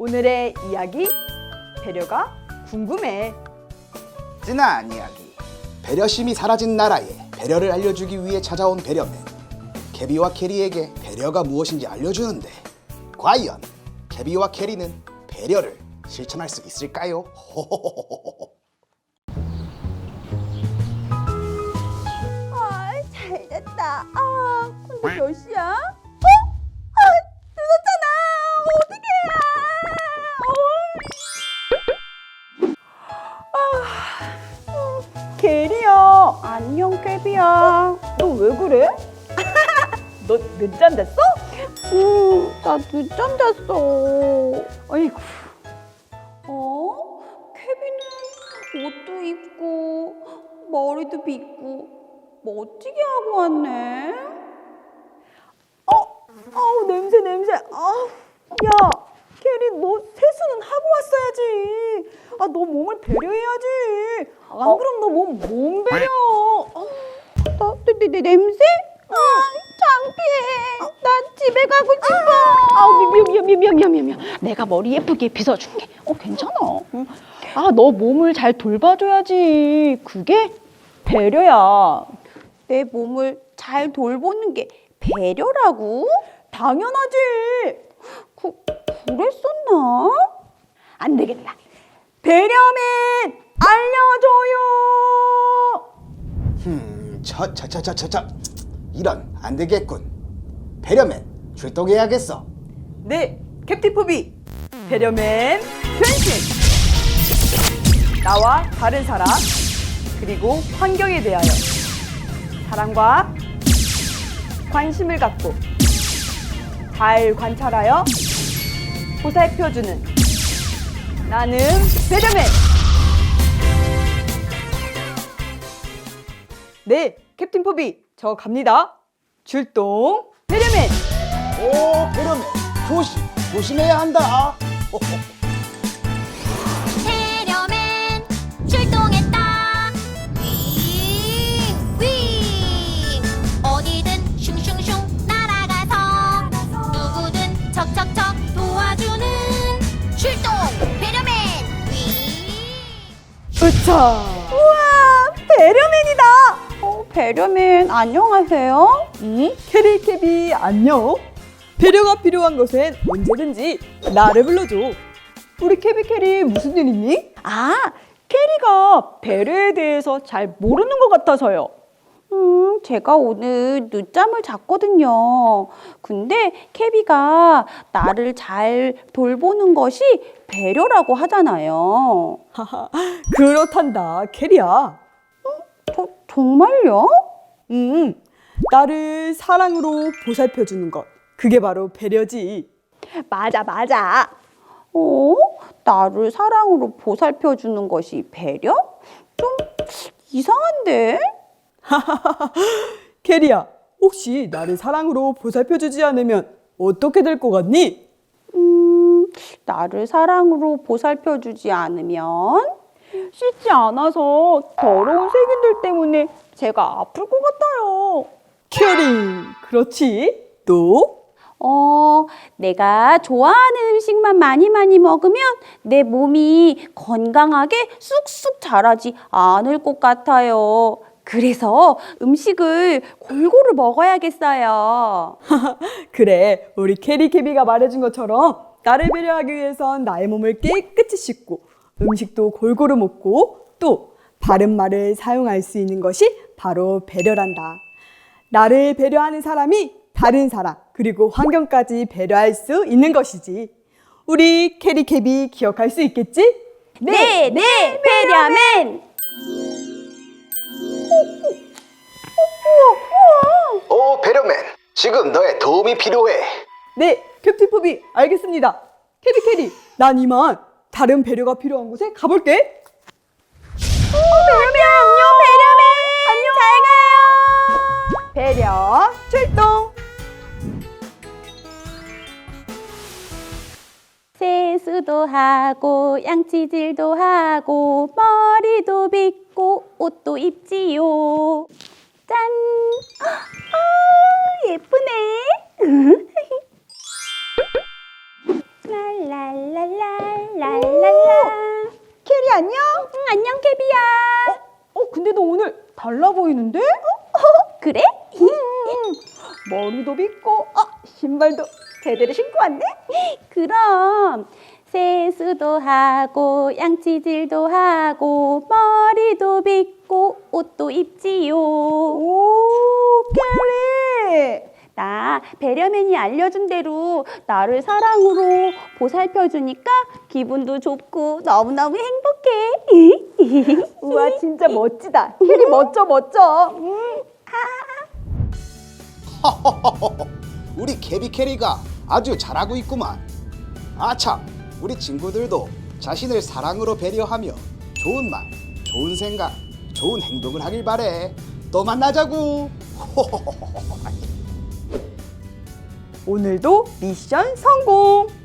오늘의 이야기 배려가 궁금해. 지난 이야기 배려심이 사라진 나라에 배려를 알려주기 위해 찾아온 배려맨 케비와 캐리에게 배려가 무엇인지 알려주는데 과연 케비와 캐리는 배려를 실천할 수 있을까요? 아, 잘 잤다. 아, 근데 몇 시야? 캐비야. 너 왜 그래? 너 늦잠 잤어? 음, 나 늦잠 잤어. 아이고, 어? 케비는 옷도 입고 머리도 빗고 멋지게 하고 왔네. 어, 아우 냄새 냄새. 아, 야, 캐리 너 세수는 하고 왔어야지. 아, 너 몸을 배려해야지. 안 어. 그럼 너 몸 몸 배려. 어. 나, 내, 냄새? 아, 창피해. 나 집에 가고 싶어. 아우 미안 미안 미안 미안 미안 미안 내가 머리 예쁘게 빗어줄게 어 괜찮아 응. 아 너 몸을 잘 돌봐줘야지 그게 배려야 내 몸을 잘 돌보는 게 배려라고? 당연하지. 그, 그랬었나? 안 되겠다 배려맨 알려줘요. 음, 저 저 저 저 저 이런 안 되겠군. 배려맨 출동해야겠어. 네, 캡틴 푸비 배려맨 변신. 나와 다른 사람 그리고 환경에 대하여 사랑과 관심을 갖고 잘 관찰하여 보살펴주는 나는 배려맨. 네, 캡틴 푸비 저 갑니다. 출동 배려맨. 오, 배려맨 조심 조심해야 한다. 배려맨 출동했다 윙윙 어디든 슝슝슝 날아가서 누구든 척척척 도와주는 출동 배려맨 윙 으차. 우와, 배려맨이다. 어, 배려맨 안녕하세요. 응? 캐리캐비 안녕. 배려가 필요한 것엔 언제든지 나를 불러줘. 우리 캐비캐리 무슨 일 있니? 아, 캐리가 배려에 대해서 잘 모르는 것 같아서요. 음, 제가 오늘 늦잠을 잤거든요. 근데 케비가 나를 잘 돌보는 것이 배려라고 하잖아요. 그렇단다, 캐리야. 저, 정말요? 응, 나를 사랑으로 보살펴주는 것. 그게 바로 배려지. 맞아, 맞아. 어? 나를 사랑으로 보살펴 주는 것이 배려? 좀 이상한데? 캐리야, 혹시 나를 사랑으로 보살펴주지 않으면 어떻게 될 것 같니? 음, 나를 사랑으로 보살펴 주지 않으면 씻지 않아서 더러운 세균들 때문에 제가 아플 것 같아요. 캐리, 그렇지? 또? 어, 내가 좋아하는 음식만 많이 많이 먹으면 내 몸이 건강하게 쑥쑥 자라지 않을 것 같아요. 그래서 음식을 골고루 먹어야겠어요. 그래, 우리 캐리 캐비가 말해준 것처럼 나를 배려하기 위해선 나의 몸을 깨끗이 씻고 음식도 골고루 먹고 또 바른 말을 사용할 수 있는 것이 바로 배려란다. 나를 배려하는 사람이 다른 사람 그리고 환경까지 배려할 수 있는 것이지. 우리 캐리 캐비 기억할 수 있겠지? 네, 네, 배려맨! 오, 배려맨 지금 너의 도움이 필요해. 네, 캡틴 포비 알겠습니다. 캐리 캐리, 난 이만 다른 배려가 필요한 곳에 가볼게. 배려맨, 안녕, 배려맨! 잘 가요! 배려 출동. 세수도 하고 양치질도 하고 머리도 빗고 옷도 입지요. 짠! 아, 예쁘네. 랄랄랄랄랄랄라. 캐리 안녕? 응, 안녕 캐비야. 어? 어, 근데 너 오늘 달라 보이는데? 어? 그래? 음, 머리도 빗고, 어, 신발도 제대로 신고 왔네? 그럼 세수도 하고 양치질도 하고 머리도 빗고 옷도 입지요. 오, 캐리! 나 배려맨이 알려준 대로 나를 사랑으로 보살펴 주니까 기분도 좋고 너무너무 행복해. 우와, 진짜 멋지다. 켈리 멋져, 멋져. 음. 우리 캐비 캐리가 아주 잘하고 있구만. 아참, 우리 친구들도 자신을 사랑으로 배려하며 좋은 말, 좋은 생각, 좋은 행동을 하길 바래. 또 만나자고. 오늘도 미션 성공!